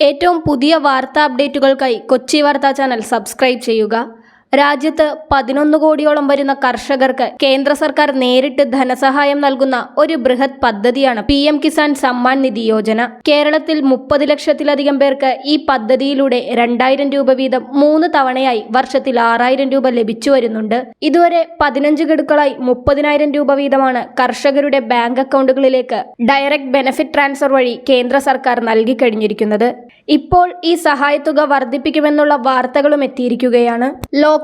ഏറ്റവും പുതിയ വാർത്താ അപ്ഡേറ്റുകൾക്കായി കൊച്ചി വാർത്താ ചാനൽ സബ്സ്ക്രൈബ് ചെയ്യുക. രാജ്യത്ത് പതിനൊന്ന് കോടിയോളം വരുന്ന കർഷകർക്ക് കേന്ദ്ര സർക്കാർ നേരിട്ട് ധനസഹായം നൽകുന്ന ഒരു ബൃഹത് പദ്ധതിയാണ് പി എം കിസാൻ സമ്മാൻ നിധി യോജന. കേരളത്തിൽ മുപ്പത് ലക്ഷത്തിലധികം പേർക്ക് ഈ പദ്ധതിയിലൂടെ രണ്ടായിരം രൂപ വീതം മൂന്ന് തവണയായി വർഷത്തിൽ ആറായിരം രൂപ ലഭിച്ചു വരുന്നുണ്ട്. ഇതുവരെ പതിനഞ്ച് ഗഡുക്കളായി മുപ്പതിനായിരം രൂപ വീതമാണ് കർഷകരുടെ ബാങ്ക് അക്കൗണ്ടുകളിലേക്ക് ഡയറക്ട് ബെനഫിറ്റ് ട്രാൻസ്ഫർ വഴി കേന്ദ്ര സർക്കാർ നൽകി കഴിഞ്ഞിരിക്കുന്നത്. ഇപ്പോൾ ഈ സഹായത്തുക വർദ്ധിപ്പിക്കുമെന്നുള്ള വാർത്തകളും എത്തിയിരിക്കുകയാണ്.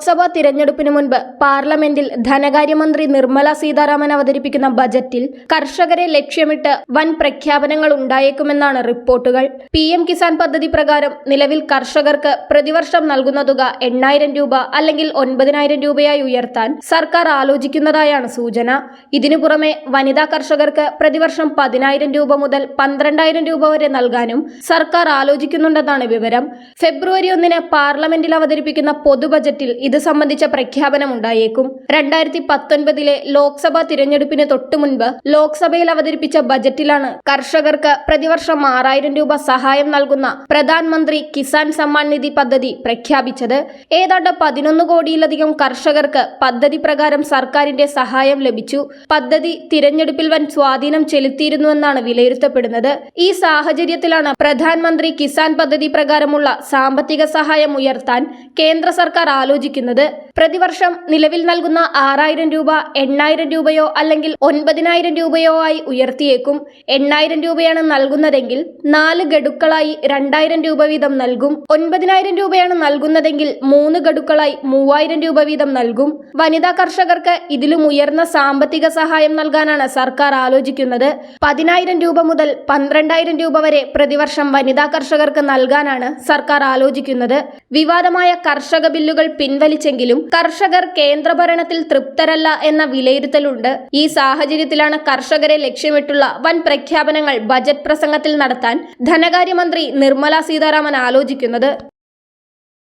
ലോക്സഭാ തിരഞ്ഞെടുപ്പിന് മുൻപ് പാർലമെന്റിൽ ധനകാര്യമന്ത്രി നിർമ്മല സീതാരാമൻ അവതരിപ്പിക്കുന്ന ബജറ്റിൽ കർഷകരെ ലക്ഷ്യമിട്ട് വൻ പ്രഖ്യാപനങ്ങൾ ഉണ്ടായേക്കുമെന്നാണ് റിപ്പോർട്ടുകൾ. പി എം കിസാൻ പദ്ധതി പ്രകാരം നിലവിൽ കർഷകർക്ക് പ്രതിവർഷം നൽകുന്ന തുക എണ്ണായിരം രൂപ അല്ലെങ്കിൽ ഒൻപതിനായിരം രൂപയായി ഉയർത്താൻ സർക്കാർ ആലോചിക്കുന്നതായാണ് സൂചന. ഇതിനു പുറമെ വനിതാ കർഷകർക്ക് പ്രതിവർഷം പതിനായിരം രൂപ മുതൽ പന്ത്രണ്ടായിരം രൂപ വരെ നൽകാനും സർക്കാർ ആലോചിക്കുന്നുണ്ടെന്നാണ് വിവരം. ഫെബ്രുവരി ഒന്നിന് പാർലമെന്റിൽ അവതരിപ്പിക്കുന്ന പൊതുബജറ്റിൽ ഇത് സംബന്ധിച്ച പ്രഖ്യാപനമുണ്ടായേക്കും. രണ്ടായിരത്തി പത്തൊൻപതിലെ ലോക്സഭാ തിരഞ്ഞെടുപ്പിന് തൊട്ടു മുൻപ് ലോക്സഭയിൽ അവതരിപ്പിച്ച ബജറ്റിലാണ് കർഷകർക്ക് പ്രതിവർഷം ആറായിരം രൂപ സഹായം നൽകുന്ന പ്രധാനമന്ത്രി കിസാൻ സമ്മാൻ നിധി പദ്ധതി പ്രഖ്യാപിച്ചത്. ഏതാണ്ട് പതിനൊന്ന് കോടിയിലധികം കർഷകർക്ക് പദ്ധതി പ്രകാരം സർക്കാരിന്റെ സഹായം ലഭിച്ചു. പദ്ധതി തിരഞ്ഞെടുപ്പിൽ വൻ സ്വാധീനം ചെലുത്തിയിരുന്നുവെന്നാണ് വിലയിരുത്തപ്പെടുന്നത്. ഈ സാഹചര്യത്തിലാണ് പ്രധാനമന്ത്രി കിസാൻ പദ്ധതി പ്രകാരമുള്ള സാമ്പത്തിക സഹായം ഉയർത്താൻ കേന്ദ്ര സർക്കാർ ആലോചിക്കുന്നത്. ഉപയോഗിക്കുന്നത് പ്രതിവർഷം നിലവിൽ നൽകുന്ന ആറായിരം രൂപ എണ്ണായിരം രൂപയോ അല്ലെങ്കിൽ ഒൻപതിനായിരം രൂപയോ ആയി ഉയർത്തിയേക്കും. എണ്ണായിരം രൂപയാണ് നൽകുന്നതെങ്കിൽ നാല് ഗഡുക്കളായി രണ്ടായിരം രൂപ വീതം നൽകും. ഒൻപതിനായിരം രൂപയാണ് നൽകുന്നതെങ്കിൽ മൂന്ന് ഗഡുക്കളായി മൂവായിരം രൂപ വീതം നൽകും. വനിതാ കർഷകർക്ക് ഇതിലും ഉയർന്ന സാമ്പത്തിക സഹായം നൽകാനാണ് സർക്കാർ ആലോചിക്കുന്നത്. പതിനായിരം രൂപ മുതൽ പന്ത്രണ്ടായിരം രൂപ വരെ പ്രതിവർഷം വനിതാ കർഷകർക്ക് നൽകാനാണ് സർക്കാർ ആലോചിക്കുന്നത്. വിവാദമായ കർഷക ബില്ലുകൾ പിൻവലിച്ചെങ്കിലും കർഷകർ കേന്ദ്രഭരണത്തിൽ തൃപ്തരല്ല എന്ന വിലയിരുത്തലുണ്ട്. ഈ സാഹചര്യത്തിലാണ് കർഷകരെ ലക്ഷ്യമിട്ടുള്ള വൻ പ്രഖ്യാപനങ്ങൾ ബജറ്റ് പ്രസംഗത്തിൽ നടത്താൻ ധനകാര്യമന്ത്രി നിർമ്മല സീതാരാമൻ ആലോചിക്കുന്നത്.